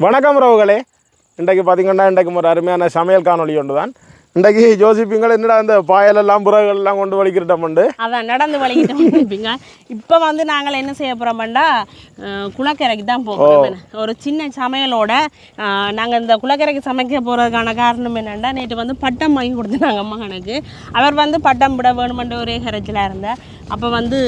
வணக்கம் ரவுகளே. இன்றைக்கு பார்த்தீங்கன்னா இன்றைக்கு ஒரு அருமையான சமையல் காணொளி ஒன்று தான் இன்றைக்கு ஜோசிப்பிங்கள் என்னடா இந்த பாயலெல்லாம் புறகள் எல்லாம் கொண்டு வலிக்கிறட்டோம்ண்டு அதான் நடந்து வலிக்கிட்டு இருப்பீங்க இப்போ வந்து நாங்கள் என்ன செய்ய போகிறோம்டா குளக்கரைக்கு தான் போகிறோம் ஒரு சின்ன சமையலோட நாங்கள் இந்த குளக்கரைக்கு சமைக்க போகிறதுக்கான காரணம் என்னென்னா நேற்று வந்து பட்டம் வாங்கி கொடுத்துட்டாங்க மகனுக்கு அவர் வந்து பட்டம் விட வேணுமென்ற ஒரே கரைச்சலாக இருந்தார் அப்போ வந்து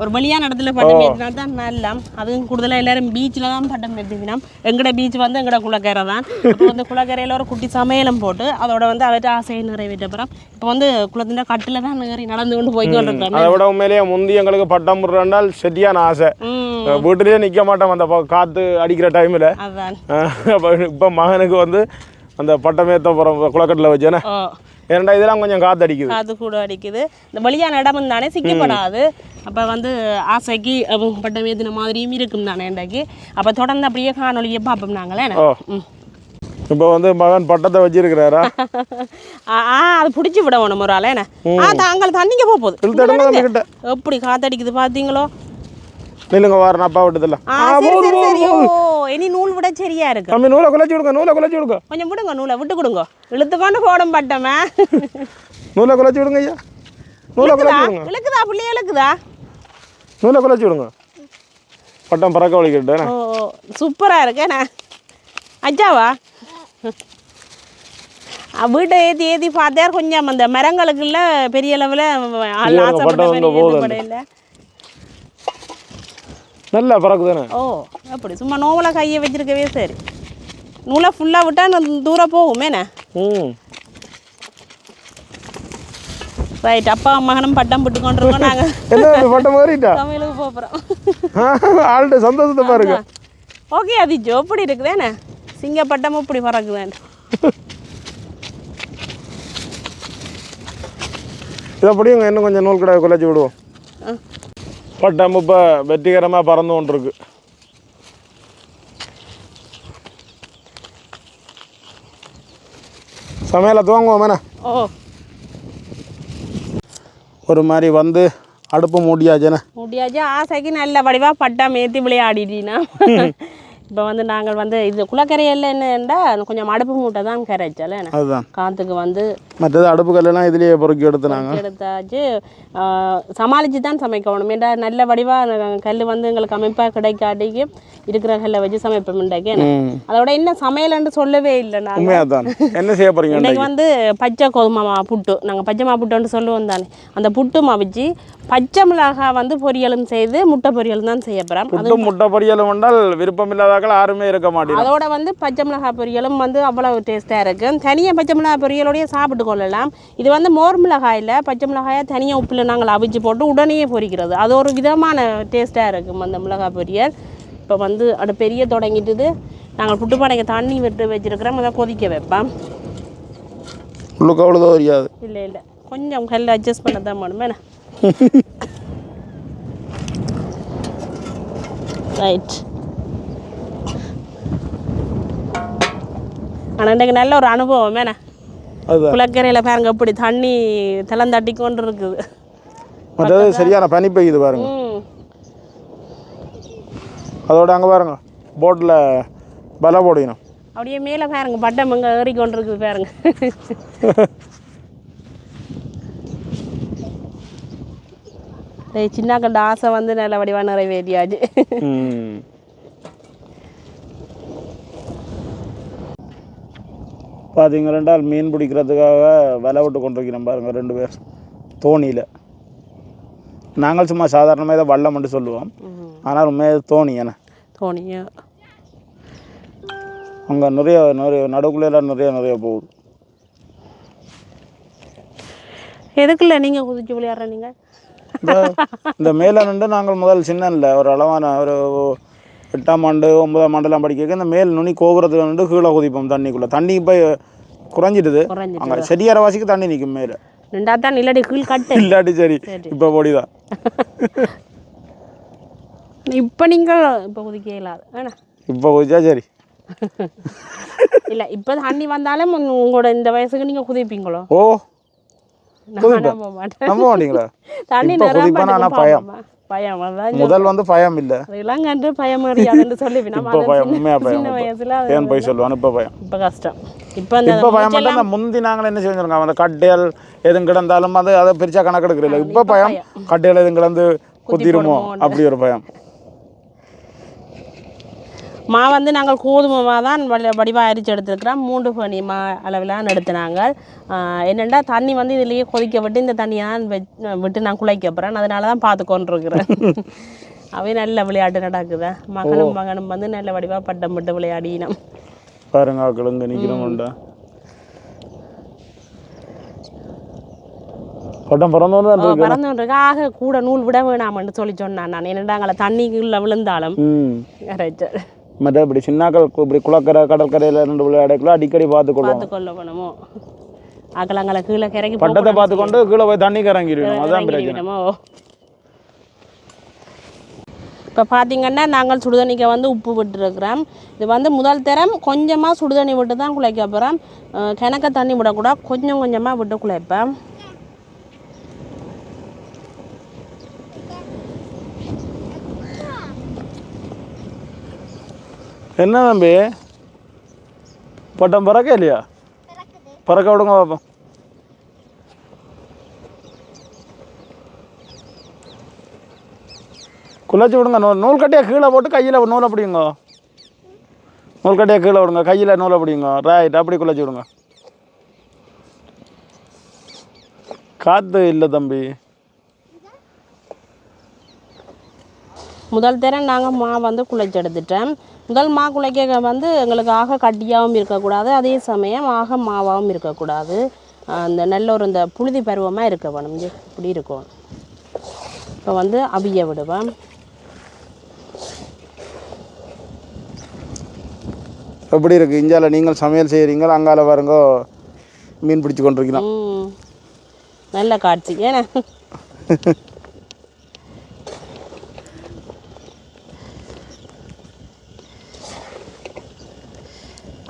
ஒரு வழியான இடத்துல பட்டம் ஏற்றினா தான் நல்லா அதுவும் கூடுதலாக எல்லாரும் பீச்சில் தான் பட்டம் ஏற்றினோம் எங்கட பீச் வந்து எங்கட குளக்கரை தான். அப்போ வந்து குளக்கரையில் ஒரு குட்டி சமையலும் போட்டு அதோட வந்து அவர்கிட்ட ஆசையை நிறைவேற்ற போகிறோம் இப்போ வந்து குளத்தின் கட்டில் தான் ஏறி நடந்து கொண்டு போய் கொண்டிருக்கிறோம். அதை விட உண்மையிலேயே முந்தி எங்களுக்கு பட்டம் விடுறாண்டால் சரியான ஆசை. வீட்டிலேயே நிற்க மாட்டோம் அந்த காற்று அடிக்கிற டைமில் இப்போ மகனுக்கு வந்து அந்த பட்டம் ஏற்ற போகிறோம் குளக்கட்டில் வச்சேனே ஓ ஏன்டா இதெல்லாம் கொஞ்சம் காற்று அடிக்குது அது கூட அடிக்குது. இந்த வழியான இடம் தானே சிக்கப்படாது. அப்போ வந்து ஆசைக்கு பட்டம் ஏற்றின மாதிரியும் இருக்கும் தானே இன்றைக்கு. அப்போ தொடர்ந்து அப்படியே காணொலியை பார்ப்போம் நாங்களே. இப்போ வந்து மகன் பட்டத்தை வச்சிருக்கிறாரா? ஆ அது பிடிச்சி விட வேணும் ஒரு ஆளே. ஆ தாங்கள் தண்ணிங்க போக போகுது. எப்படி காத்தடிக்குது பார்த்தீங்களோ நில்லுங்க வாரேன் அப்பா விட்டதில்ல இனி நூல் விட சரியா இருக்கு. தம்பி நூலை குலைச்சி விடுங்க நூலை குலைச்சி விடுங்க கொஞ்சம் விடுங்க நூலை விட்டு கொடுங்க. இழுத்து கொண்டு போடும் பட்டமே. நூலை குலைச்சி விடுங்க ஐயா. நூலை குலைச்சி விடுங்க. இழுக்குதா? பிள்ளைய இழுக்குதா? நூலை குலைச்சி விடுங்க. பட்டம் பறக்க வலிக்கிட்டேன் ஓ சூப்பராக இருக்கேண்ணே அச்சாவா வீட்டை ஏற்றி ஏற்றி பார்த்தார் கொஞ்சம். அந்த மரங்களுக்குள்ள பெரிய அளவில் இங்க ஒரு பட்டம் வந்து போகுது. இல்லை நல்லா பறக்கு தானே ஓ அப்படி. சும்மா நோவில் கையை வச்சிருக்கவே சரி. நூலை ஃபுல்லாக விட்டால் தூரம் போகுமேண்ணே ம். ரைட் அப்பா மகனும் பட்டம் போட்டு கொண்டிருக்கோம் நாங்கள் என்ன பட்டம் மாறிட்டா சமையலுக்கு போகிறோம் ஆள்கிட்ட சந்தோஷத்தை பாருங்க. ஓகே அதிஜோ எப்படி இருக்குதேண்ணே சிங்க பட்டம் இப்படி பறக்குதேன் இதை அப்படியும் இன்னும் கொஞ்சம் நூல் கடை குலைச்சி விடுவோம். ஆ. பட்டம் இப்போ வெற்றிகரமாக பறந்து கொண்டிருக்கு. சமையலை துவங்குவோம் ஓ. ஒரு மாதிரி வந்து அடுப்பு மூடியாச்சுண்ணே முடியாச்சு. ஆசைக்கு நல்ல வடிவாக பட்டம் ஏற்றி விளையாடிட்டீங்கன்னா இப்போ வந்து நாங்கள் வந்து இது குளக்கரையில் என்னண்டா கொஞ்சம் அடுப்பு மூட்டை தான் கரைச்சல. அதுதான். காற்றுக்கு வந்து மற்றது அடுப்பு கல்லெல்லாம் இதுலேயே பொறுக்கி எடுத்து நாங்கள் எடுத்தாச்சு. சமாளித்து தான் சமைக்கணும். ஏன்டா நல்ல வடிவாக கல் வந்து எங்களுக்கு அமைப்பாக கிடைக்காட்டிக்கு இருக்கிற கல்லை வச்சு சமைப்போம் இன்றைக்கு. அதோட என்ன சமையல்னு சொல்லவே இல்லை நாங்கள் என்ன செய்ய போகிறீங்க இன்னைக்கு வந்து பச்சை கோதுமை புட்டு. நாங்கள் பச்சை மா புட்டுன்னு சொல்லுவோம் தானே. அந்த புட்டு மவிச்சு பச்சை மிளகாய் வந்து பொரியலும் செய்து முட்டை பொரியலும் தான் செய்ய போகிறோம் அது முட்டை பொரியலும் உண்டால் விருப்பம் இல்லாதாக்கள் யாருமே இருக்க மாட்டேங்க. அதோட வந்து பச்சை மிளகாய் பொரியலும் வந்து அவ்வளவு டேஸ்ட்டாக இருக்கும் தனியாக பச்சை மிளகாய் பொரியலோடய சாப்பிட்டு கொள்ளலாம். இது வந்து மோர் மிளகாயில் பச்சை மிளகாயை தனியாக உப்பில் நாங்கள் அவிச்சு போட்டு உடனே பொரிக்கிறது. அது ஒரு விதமான டேஸ்ட்டாக இருக்கும் அந்த மிளகாய் பொரியல். இப்போ வந்து அது பெரிய தொடங்கிட்டுது. நாங்கள் புட்டுப்பானைக்கு தண்ணி விட்டு வச்சிருக்கிறோம். அதை கொதிக்க வைப்பேன் உள்ளுக்கு அவ்வளோதான் தெரியாது இல்லை இல்லை. கொஞ்சம் கல் அட்ஜஸ்ட் பண்ண தான் பண்ணுமே ரைட் ஆனால் இன்றைக்கு நல்ல ஒரு அனுபவம். வேணே குளக்கரையில் பாருங்க இப்படி தண்ணி திளந்தட்டி கொண்டு இருக்குது மற்றது சரியான பனி பெய்யுது பாருங்க அதோட அங்கே பாருங்க போட்டில் பல போடணும். அப்படியே மேலே பாருங்க பட்டம் இங்கே ஏறி கொண்டு இருக்குது பாருங்க. டேய் சின்ன கண்ட ஆசை வந்து நல்ல வடிவாக நிறைவேறியாச்சு. பார்த்தீங்க ரெண்டால் மீன் பிடிக்கிறதுக்காக வலை விட்டு கொண்டிருக்கிறோம் பாருங்க ரெண்டு பேர். தோணியில். நாங்கள் சும்மா சாதாரணமாக இதை வல்லம் மட்டும் சொல்லுவோம். ஆனால் உண்மையாக தோணி என்ன தோணியா. அங்கே நிறைய நிறைய நடுக்குள்ளெல்லாம் நிறைய நிறைய போகுது. எதுக்குல்ல நீங்கள் குதிச்சு விளையாடுற நீங்கள் இந்த இந்த மேலே நின்று நாங்கள் முதல் சின்ன இல்லை ஒரு அளவான ஒரு எட்டாம் ஆண்டு ஒன்பதாம் ஆண்டுலாம் படிக்க இந்த மேல் நுனி கோபுரத்தில் நின்று கீழே குதிப்போம் தண்ணிக்குள்ளே. தண்ணி இப்போ குறைஞ்சிடுது. அங்கே செடியார வாசிக்கு தண்ணி நிற்கும் மேலே. ரெண்டா தான் நிலடி கீழ் கட்டு. இல்லாட்டி சரி. இப்போ பொடிதான். இப்போ நீங்கள் இப்போ குதிக்க இயலாது வேணா. இப்போ குதிச்சா சரி. இல்லை இப்போ தண்ணி வந்தாலும் உங்க- உங்களோட இந்த வயசுக்கு நீங்கள் குதிப்பீங்களோ? ஓ நம்ப மாட்டீங்களா? தண்ணி இப்போ பயம். பயம் முதல் வந்து பயம் இல்லை. அதெல்லாம் கண்டு பயம் அறியாதுன்னு சொல்லி நம்ம இப்போ பயம் சின்ன- உண்மையா பயம் ஏன் போய் சொல்லுவான் இப்போ பயம். இப்போ கஷ்டம். இப்போ அந்த இப்போ பயம் மட்டும் அந்த முந்தி நாங்கள் என்ன செஞ்சிருக்கோம் அந்த கட்டையல் எதுவும் கிடந்தாலும் அது அதை பிரிச்சா கணக்கு எடுக்கிறதில்ல இப்போ பயம். கட்டையல் எதுவும் கிடந்து குத்திருமோ? அப்படி ஒரு பயம். மா வந்து நாங்கள் கோதுமை மா தான் வடி- வடிவா அரிச்சு எடுத்துருக்கிறோம். மூன்று பனி மா அளவிலான எடுத்து நாங்கள் ஆஹ் என்னென்னா தண்ணி வந்து இதுலேயே கொதிக்க விட்டு இந்த தண்ணியை தான் விட்டு நான் குழைக்க போகிறேன் அதனால தான் பார்த்து கொண்டிருக்கிறேன் அவை நல்ல விளையாட்டு நடக்குதா. மகனும் மகனும் வந்து நல்ல வடிவாக பட்டம் விட்டு விளையாடினோம். பாருங்க பட்டம் பிறந்தோன்னு தான் ஆக கூட நூல் விட வேணாமன்னு சொல்லி சொன்னான் நான். என்னடாங்கள தண்ணிக்குள்ள விழுந்தாலும். ரைட்டர் மற்ற இப்படி சின்னாக்கள் இப்படி குளக்கரை கடற்கரையில் ரெண்டு விளையாடக்குள்ள அடிக்கடி பார்த்துக்கொள்வோம். பார்த்து கொள்ள வேணுமோ ஆக்கலாங்கள கீழே கிறக்கி பட்டத்தை பார்த்துக்கொண்டு கீழே போய் தண்ணி இறங்கிடுவோம் அதான் பிரச்சனை. இப்போ பார்த்தீங்கன்னா நாங்கள் சுடுதண்ணிக்கு வந்து உப்பு விட்டுருக்குறோம். இது வந்து முதல் தரம் கொஞ்சமாக சுடுதண்ணி விட்டு தான் குழைக்க போகிறோம் கிணக்க தண்ணி விடக்கூடாது. கொஞ்சம் கொஞ்சமாக விட்டு குழைப்பேன் என்ன தம்பி? பட்டம் பறக்க இல்லையா? பறக்க விடுங்க பார்ப்போம் குழச்சி விடுங்க. நூல் நூல் கட்டியை கீழே போட்டு கையில் நூலை பிடிங்க. நூல் கட்டியை கீழே விடுங்க. கையில் நூலை பிடிங்க. ரைட் அப்படி குழச்சி விடுங்க. காற்று இல்லை தம்பி. முதல் தரம் நாங்கள் மா வந்து குழைச்சி எடுத்துட்டோம் முதல் மா குழைக்க வந்து எங்களுக்கு ஆக கட்டியாகவும் இருக்கக்கூடாது அதே சமயம் ஆக மாவாகவும் இருக்கக்கூடாது. அந்த நல்ல ஒரு இந்த புழுதி பருவமாக இருக்க வேணும். இப்படி இருக்கும். இப்போ வந்து அவிய விடுவேன் எப்படி இருக்குது இந்தியாவில் நீங்கள் சமையல் செய்கிறீங்க அங்கால பாருங்க மீன் பிடிச்சி கொண்டிருக்கிறோம் நல்ல காட்சி. ஏன்னா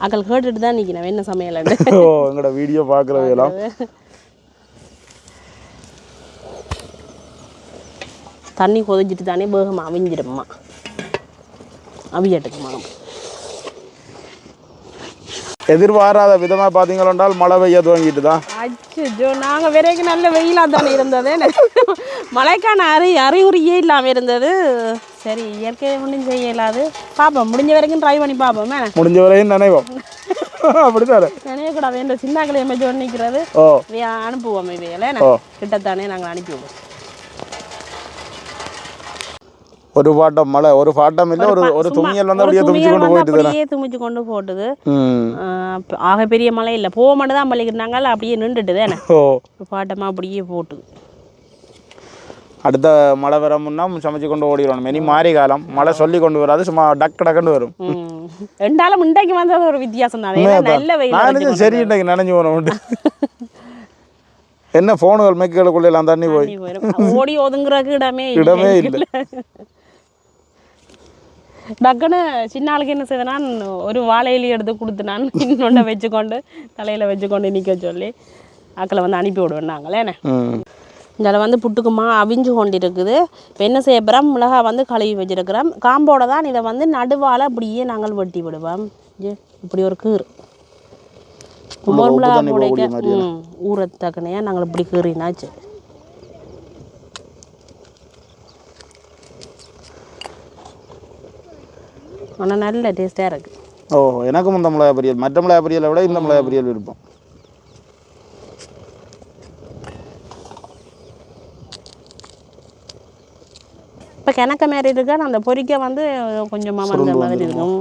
அக்கள் கேட்டுட்டு தான் நிற்கிறேன் என்ன சமையலன்னு. ஓ எங்களோட வீடியோ பார்க்குறது எல்லாம் தண்ணி கொதிச்சிட்டு தானே வேகமாக அவிஞ்சிடும்மா அவியட்டுக்குமா எதிர்பாராத விதமாக பார்த்தீங்களென்றால் மழை பெய்ய துவங்கிட்டு தான் அச்சோ நாங்கள் வரைக்கும் நல்ல வெயிலாக தானே இருந்தது. மழைக்கான அறி அறிகுறியே இல்லாமல் இருந்தது. சரி இயற்கை ஒன்றும் செய்ய இயலாது. பார்ப்போம் முடிஞ்ச வரைக்கும் ட்ரை பண்ணி பார்ப்போம் முடிஞ்ச வரையும் நினைவோம். அப்படித்தானே? நினையக்கூடாது என்ற சின்ன கிளையமை நிற்கிறது ஓ. அனுப்புவோம் இவையில. கிட்டத்தானே நாங்கள் அனுப்பி விடுவோம் ஒரு பாட்டம் மழை ஒரு பாட்டம் இல்லை ஒரு ஒரு துணியல் வந்து அப்படியே துணியை கொண்டு போயிட்டு அப்படியே துமிச்சு கொண்டு போட்டுது. ஆக பெரிய மழை இல்லை. போக மட்டும் தான் பள்ளிக்கிறாங்க அப்படியே நின்றுட்டு தானே ஓ. பாட்டமாக அப்படியே போட்டுது. அடுத்த மழை வர முன்னா சமைச்சு கொண்டு ஓடிடணும். மெனி மாறி காலம். மழை சொல்லி கொண்டு வராது சும்மா டக்கு டக்குன்னு வரும். ரெண்டாலும் இன்றைக்கு வந்தது ஒரு வித்தியாசம் நல்ல சரி இன்னைக்கு நினைஞ்சு போனோம். என்ன ஃபோனுகள் மெக்குகளுக்குள்ள எல்லாம் தண்ணி போய். ஓடி ஒதுங்குறதுக்கு இடமே இடமே இல்லை. டக்குன்னு சின்ன ஆளுக்கு என்ன செய்தேன் ஒரு வாழை இலையை எடுத்து கொடுத்து நான் இன்னொன்றை வச்சுக்கொண்டு தலையில் வச்சுக்கொண்டு நிற்க சொல்லி ஆக்களை வந்து அனுப்பி விடுவேன் நாங்களே ம். இதில் வந்து புட்டுக்குமா அவிஞ்சு கொண்டு இருக்குது இப்போ என்ன செய்ய போகிறோம் மிளகாய் வந்து கழுவி வச்சிருக்கிறோம். காம்போட தான் இதை வந்து நடுவால் அப்படியே நாங்கள் வெட்டி விடுவோம். இப்படி ஒரு கீறு. மோர் மிளகாய் போடைக்க ம் ஊறத்தக்கனையாக நாங்கள் இப்படி கீறினாச்சு. ஆனால் நல்ல டேஸ்ட்டாக இருக்குது ஓ எனக்கும் இந்த மிளகா பொரியல். மற்ற மிளகா பொரியலை விட இந்த மிளகா பொரியல் விருப்பம். இப்போ கிணக்க மாதிரி இருக்கா? அந்த பொரிக்க வந்து கொஞ்சமாக வந்த மாதிரி இருக்கும்.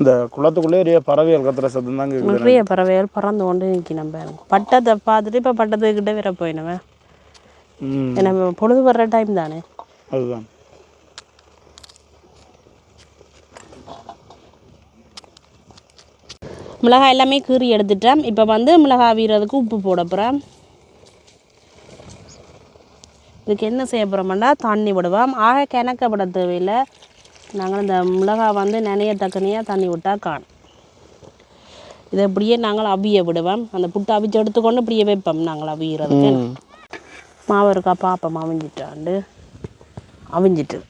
இந்த குளத்துக்குள்ளே பறவைகள் கத்துற சத்தம் கேட்குது நிறைய பறவைகள் பறந்து கொண்டு நிற்கணும் பாருங்க பட்டத்தை பார்த்துட்டு இப்போ பட்டத்துக்கிட்ட வேற போயிடுவேன் ஏன்னா பொழுது வர்ற டைம் தானே. அதுதான். மிளகாய் எல்லாமே கீறி எடுத்துட்டேன். இப்போ வந்து மிளகாய் வீரதுக்கு உப்பு போட போகிறேன் இதுக்கு என்ன செய்ய போகிறோம்னா தண்ணி விடுவோம். ஆக கிணக்க விட தேவையில்லை. நாங்கள் இந்த மிளகாய் வந்து நினைய தக்கனையாக தண்ணி விட்டால் காணும். இதை இப்படியே நாங்கள் அவிய விடுவோம். அந்த புட்டு அவிச்சு எடுத்துக்கொண்டு இப்படியே வைப்போம் நாங்கள் அவியறதுக்கு. மாவு இருக்கா பாப்பம் அவிஞ்சிட்டாண்டு அவிஞ்சிட்டு.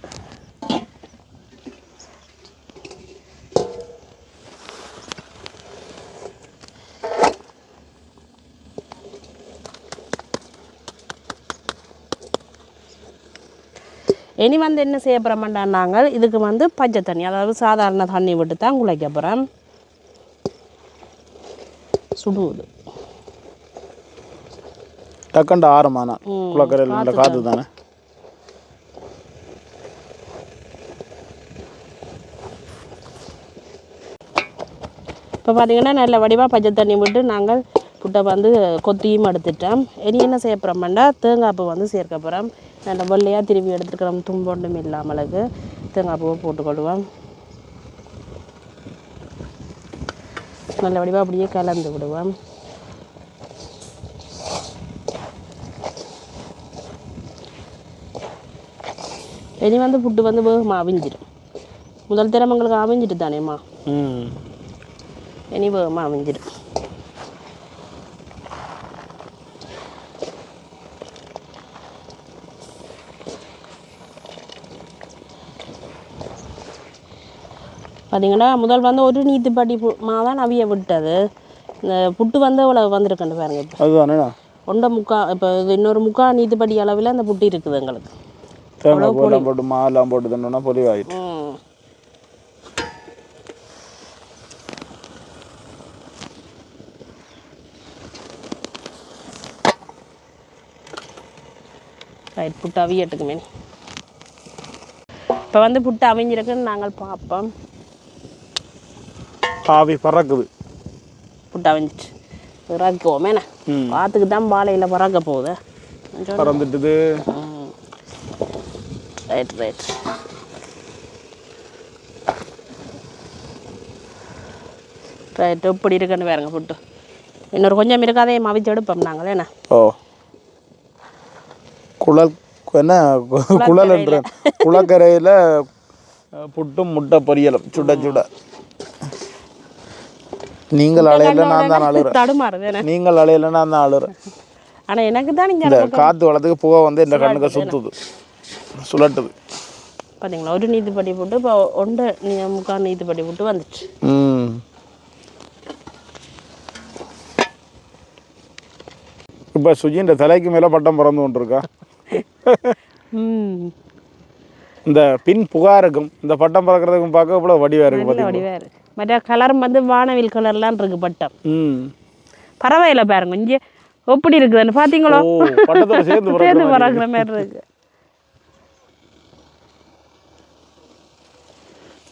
இனி வந்து என்ன செய்ய போகிறோம்டா நாங்கள் இதுக்கு வந்து பச்சை தண்ணி அதாவது சாதாரண தண்ணி விட்டு தான் குழைக்க போகிறோம் சுடுவது டக்குண்டு ஆறுமாண்ணா குளக்கரையில் இந்த காற்று தானே. இப்போ பார்த்தீங்கன்னா நல்ல வடிவாக பச்சை தண்ணி விட்டு நாங்கள் புட்டை வந்து கொத்தியும் எடுத்துட்டோம் இனி என்ன செய்ய போகிறோம்னா தேங்காய் பூ வந்து சேர்க்க போகிறோம் நல்ல வெள்ளையாக திருப்பி எடுத்துக்கிறோம் தும்பொண்டும் இல்லாமலுக்கு தேங்காய் பூவை போட்டுக்கொள்வோம். நல்ல வடிவாக அப்படியே கலந்து விடுவோம். இனி வந்து புட்டு வந்து வேகமாக அவிஞ்சிடும் முதல் தினம் உங்களுக்கு அவிஞ்சிட்டு தானேம்மா? ம். இனி வேகமாக அமைஞ்சிடும் பார்த்தீங்கன்னா முதல் வந்து ஒரு நீத்துப்பாட்டி பு மாதான் அவிய விட்டது. இந்த புட்டு வந்து இவ்வளோ வந்திருக்குன்னு பாருங்க இப்போ. ஒன்றை முக்கா இப்போ இது இன்னொரு முக்கா நீத்துப்படி அளவில் அந்த புட்டு இருக்குது எங்களுக்கு. தேங்காய் பூலாம் போட்டு மாலாம் போட்டு தந்தோன்னா பொலிவாயிட்டு. ரைட் புட்டு அவியட்டுக்குமே இப்போ வந்து புட்டு அவிஞ்சிருக்குன்னு நாங்கள் பார்ப்போம் ஆவி பறக்குது. புட்டு அவிஞ்சிட்டு இறக்குவோம் என்ன? ம். பார்த்துக்கு தான் பாலையில் பறக்க போகுது. பறந்துட்டுது. Right right. ரைட் எப்படி இருக்குன்னு பாருங்க புட்டு. இன்னொரு கொஞ்சம் இருக்காதே மவிச்சு எடுப்போம் நாங்கள் என்ன? ஓ. குழல் என்ன? குழல் என்ற குளக்கரையில் புட்டும் முட்டை பொரியலும் சுட சுட. நீங்கள் அலையில நான் தான் அழுறேன் தடுமாறுது நீங்கள் அலையில நான் தான் அழுறேன் ஆனால் எனக்கு தான் இந்த நீங்கள் காற்று வளத்துக்கு புகை வந்து இந்த கண்ணுக்கு சுத்துது. சுழட்டுது. பார்த்தீங்களா ஒரு நீதிப்படி போட்டு இப்போ ஒன்று நீ முக்கால் நீதிப்படி போட்டு வந்துச்சு. ம். இப்போ சுஜின்ற தலைக்கு மேலே பட்டம் பிறந்து கொண்டிருக்கா? இந்த பின் புகாருக்கும் இந்த பட்டம் பறக்கிறதுக்கும் பார்க்க இவ்வளோ வடிவாக இருக்கு பார்த்தீங்களா மற்ற கலரும் வந்து வானவில் கலர்லாம் இருக்கு பட்டம். ம். பறவையில் பாருங்க இங்கே எப்படி இருக்குதுன்னு பார்த்தீங்களோ சேர்ந்து பறக்கிற மாதிரி. இருக்கு.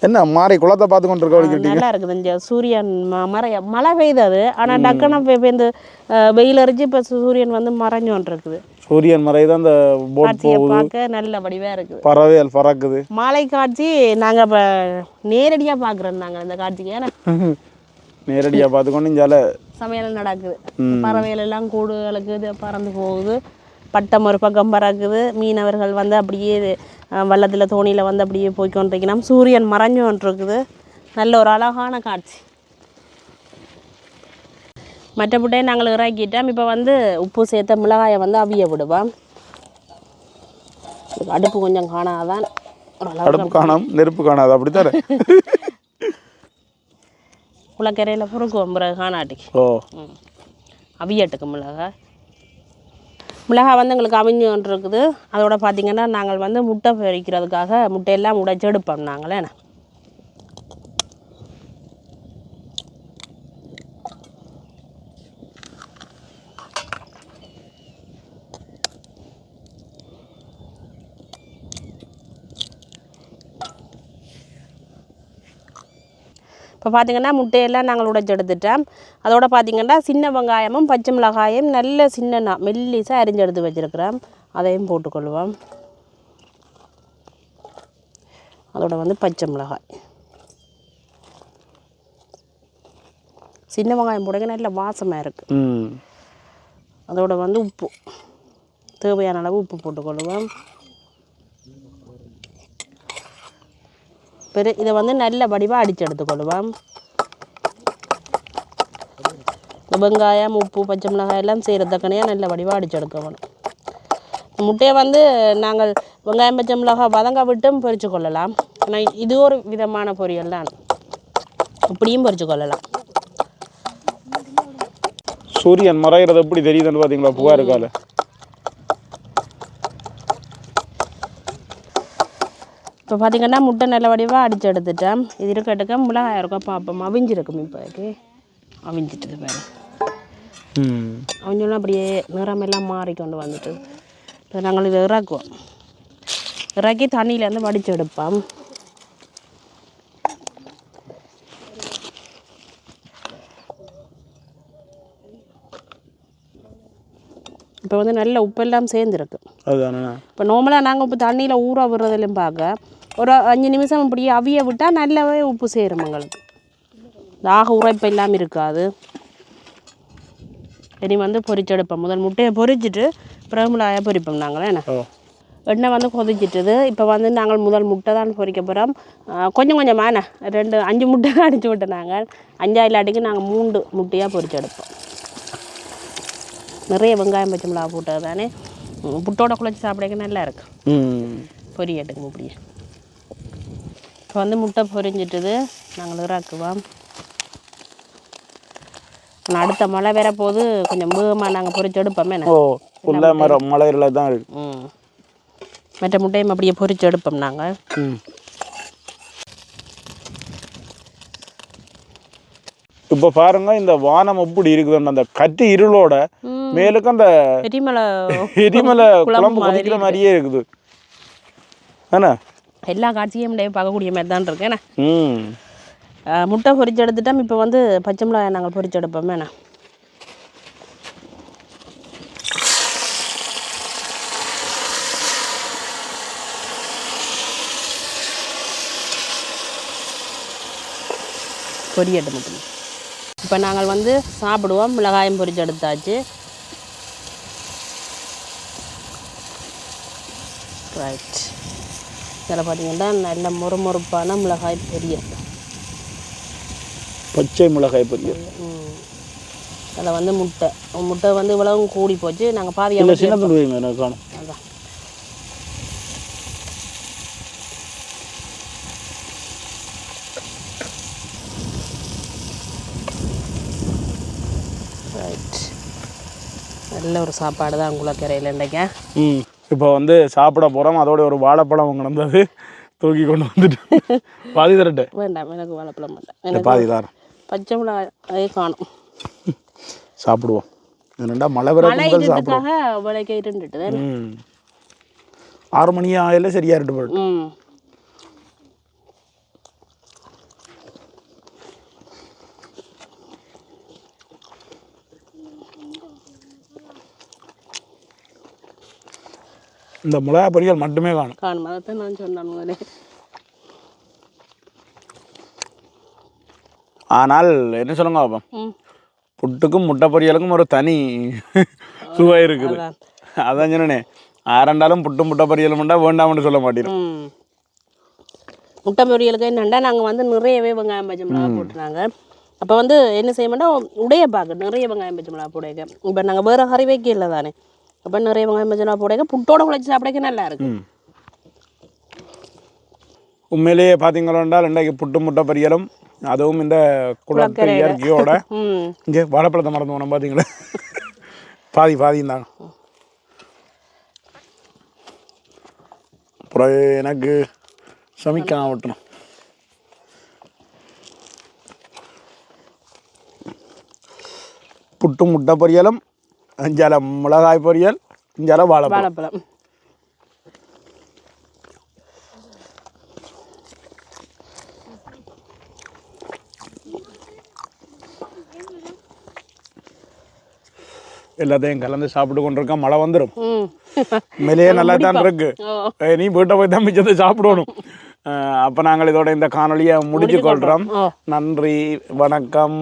என்ன மாறி குளத்தை பார்த்து கொண்டு இருக்க நல்லா இருக்குது இந்த சூரியன் ம- மறைய மழை பெய்தது. ஆனால் டக்குன்னு போய் பெய்ந்து அஹ், வெயில் அடிச்சு இப்போ சூரியன் வந்து மறைஞ்சோன் இருக்குது சூரியன் மறைதான் அந்த போட் பார்க்க நல்ல வடிவாக இருக்குது பறவைகள் பறக்குது. மாலை காட்சி நாங்கள் இப்போ நேரடியாக பார்க்குறோம் நாங்கள் இந்த காட்சிக்கு. ஏன்னா நேரடியாக பார்த்துக்கொண்டு இஞ்சால. சமையல் நடக்குது. பறவைகள் எல்லாம் கூடுகளுக்கு இது பறந்து போகுது. பட்டம் ஒரு பக்கம் பறக்குது. மீனவர்கள் வந்து அப்படியே வள்ளத்தில் தோணியில் வந்து அப்படியே போய்க்கொண்டிருக்கணும் சூரியன் மறைஞ்சு கொண்டிருக்குது. நல்ல ஒரு அழகான காட்சி. மற்றபடியே நாங்கள் இறக்கிட்டோம். இப்போ வந்து உப்பு சேர்த்த மிளகாயை வந்து அவிய விடுவோம். அடுப்பு கொஞ்சம் காணாதான் அடுப்பு காணாம நெருப்பு காணாது? அப்படித்தானே? குளக்கரையில் பொறுக்குவோம். பிறகு காணாட்டிக்கு. ஓ. ம். அவியட்டுக்கு மிளகாய் மிளகாய் வந்து எங்களுக்கு அவிஞ்சு கொண்டு இருக்குது அதோட பார்த்தீங்கன்னா நாங்கள் வந்து முட்டை பொரிக்கிறதுக்காக முட்டையெல்லாம் உடைச்சு எடுப்போம் நாங்களே. இப்போ பார்த்தீங்கன்னா முட்டையெல்லாம் நாங்கள் உடைச்சு எடுத்துட்டோம். அதோட பார்த்தீங்கன்னா சின்ன வெங்காயமும் பச்சை மிளகாயும் நல்ல சின்ன நா- மெல்லிசாக அரிஞ்சு எடுத்து வச்சுருக்கிறோம். அதையும் போட்டுக்கொள்வோம். அதோட வந்து பச்சை மிளகாய். சின்ன வெங்காயம் போடுங்க நல்ல வாசமாக இருக்குது அதோட வந்து உப்பு. தேவையான அளவு உப்பு போட்டுக்கொள்ளுவோம் பெரு இதை வந்து நல்ல வடிவாக அடித்து எடுத்துக்கொள்ளுவோம் வெங்காயம் உப்பு பச்சை மிளகாய் எல்லாம் செய்கிறதுக்கனையாக நல்ல வடிவாக அடித்து எடுக்கணும் முட்டையை வந்து நாங்கள் வெங்காயம் பச்சை மிளகாய் வதங்க விட்டும் பொறிச்சு கொள்ளலாம். ஆனால் இது ஒரு விதமான பொரியல் தான். இப்படியும் பொறிச்சு கொள்ளலாம். சூரியன் மறைகிறது எப்படி தெரியுதுன்னு பார்த்தீங்களா புகா இப்போ பார்த்தீங்கன்னா முட்டை நல்ல வடிவாக அடிச்சு எடுத்துட்டேன். இது இருக்கட்டுக்க மிளகாய் இருக்கும் பார்ப்போம் அவிஞ்சிருக்கும் இப்போதைக்கு. அவிஞ்சிட்டது பாரு. அவிஞ்சோன்னா அப்படியே நிறமெல்லாம் மாறி கொண்டு வந்துட்டு இப்போ நாங்கள் இதை இறக்குவோம். இறக்கி தண்ணியிலேருந்து வடித்து எடுப்போம். இப்போ வந்து நல்ல உப்பெல்லாம் சேர்ந்துருக்கு. அதுதானே. இப்போ நார்மலாக நாங்கள் இப்போ தண்ணியில் ஊற விடுறதுலையும் பார்க்க ஒரு அஞ்சு நிமிஷம் இப்படி அவிய விட்டால் நல்லாவே உப்பு சேரும் எங்களுக்கு. தாக உரைப்பு இல்லாமல் இருக்காது. இனி வந்து பொரிச்செடுப்போம் முதல் முட்டையை பொரிச்சிட்டு பிறகு மிளகாயை பொரிப்போம் நாங்கள் என்ன? எண்ணெய் வந்து கொதிச்சிட்டுது. இப்போ வந்து நாங்கள் முதல் முட்டை தான் பொரிக்க போகிறோம் கொஞ்சம் கொஞ்சமாக என்ன? ரெண்டு அஞ்சு முட்டை தான் அடிச்சு விட்டோம் நாங்கள். அஞ்சா இல்லாட்டிக்கு நாங்கள் மூன்று முட்டையாக பொரிச்செடுப்போம் நிறைய வெங்காயம் பச்சை மிளகா போட்டது தானே புட்டோட குழச்சி சாப்பிடக்க நல்லா இருக்கு. ம். பொரியட்டுங்க இப்படியே இப்போ வந்து முட்டை பொரிஞ்சிட்டுது. நாங்கள் இறாக்குவோம். அடுத்த மழை வேற போது கொஞ்சம் வேகமாக நாங்கள் பொரிச்சு எடுப்போமே ஓ ஃபுல்லாக மரம் மலையில் தான் இருக்கு. ம். மற்ற முட்டையும் அப்படியே பொரிச்சு எடுப்போம் நாங்கள் ம். இப்போ பாருங்க இந்த வானம் எப்படி இருக்குதுன்னு அந்த கட்டி இருளோட மேலுக்கு அந்த பெரியமலை எரிமலை குழம்பு கொதிக்கிற மாதிரியே இருக்குது. என்ன? எல்லா காட்சியும் பார்க்கக்கூடிய மாதிரி தான் இருக்கு என்ன? ம். ஆ, முட்டை பொரிச்சு எடுத்துட்டோம் இப்போ வந்து பச்சை மிளகாய் நாங்கள் பொரிச்சு எடுப்போம் என்ன? பொரியட்டு மட்டும். இப்போ நாங்கள் வந்து சாப்பிடுவோம் மிளகாயம் பொரிச்சு எடுத்தாச்சு. ரைட் இதில் பார்த்தீங்கன்னா நல்ல முறுமுறுப்பான மிளகாய் பொரியல். பச்சை மிளகாய் பொரியல். அதில் வந்து முட்டை. முட்டை வந்து இவ்வளவும் கூடி போச்சு நாங்கள் பாதி இல்லை அமைச்சு சின்ன துண்டு வைங்க எனக்கு காணும் அதான். ரைட் நல்ல ஒரு சாப்பாடு தான் குளக்கரையில் இன்றைக்கு. ம். இப்போ வந்து சாப்பிட போகிறோம் அதோட ஒரு வாழைப்பழம் கிடந்தது தூக்கி கொண்டு வந்துட்டு பாதி தரட்டு. வேண்டாம் எனக்கு வாழைப்பழம் வேண்டாம். பாதி தாரம் பச்சை மிளகாய் காணும். சாப்பிடுவோம். என்னடா மழை வர கும்பல் சாப்பிடுவோம். விலைக்கு இருந்துட்டு ஆறு மணி ஆகல சரியா இருக்கு போயிட்டு. இந்த மிளகா பொரியல் மட்டுமே காணும். காணும். அதைத்தான் நான் சொன்னேன் ஆனால் என்ன சொல்லுங்க பாப்போம்? ம். புட்டுக்கும் முட்டை பொரியலுக்கும் ஒரு தனி சுவை இருக்குது. அதான். சொன்னேனே. ஆரண்டாலும் புட்டு முட்டை பொரியலும் உண்டா வேண்டாம்னு சொல்ல மாட்டேன் முட்டை பொரியலுக்கு என்னண்டா நாங்கள் வந்து நிறையவே வெங்காயம் பச்சை மிளகா போட்டுனாங்க அப்போ வந்து என்ன செய்ய மாட்டோம்? உடைய பார்க்க நிறைய வெங்காயம் பச்சை மிளகா போடுங்க இப்போ நாங்கள் வேறு கறி வைக்கல தானே அப்போ நிறைய வெங்காயம் மிளகா போடுங்க புட்டோட குழச்சி சாப்பிடக்க நல்லா இருக்கு ம். உண்மையிலேயே பார்த்தீங்களா இன்றைக்கு புட்டு முட்டை பொரியலும் அதுவும் இந்த குளத்து இயற்கையோட. இங்கே வாழைப்பழத்தை மறந்து போனோம் பார்த்தீங்களா? பாதி பாதியும் தாங்க அப்புறம் எனக்கு சமைக்க விட்டணும் புட்டு முட்டை பொரியலும் அஞ்சால மிளகாய் பொரியல் அஞ்சால வாழைப்பழம். வாழைப்பழம். எல்லாத்தையும் கலந்து சாப்பிட்டு கொண்டிருக்கோம் மழை வந்துடும் ம். உண்மையிலேயே நல்லா தான் இருக்கு. நீ வீட்டை போய் தான் மிச்சத்தை சாப்பிடணும் அப்ப நாங்கள் இதோட இந்த காணொளியை முடிச்சு கொள்றோம். ஓ. நன்றி வணக்கம்.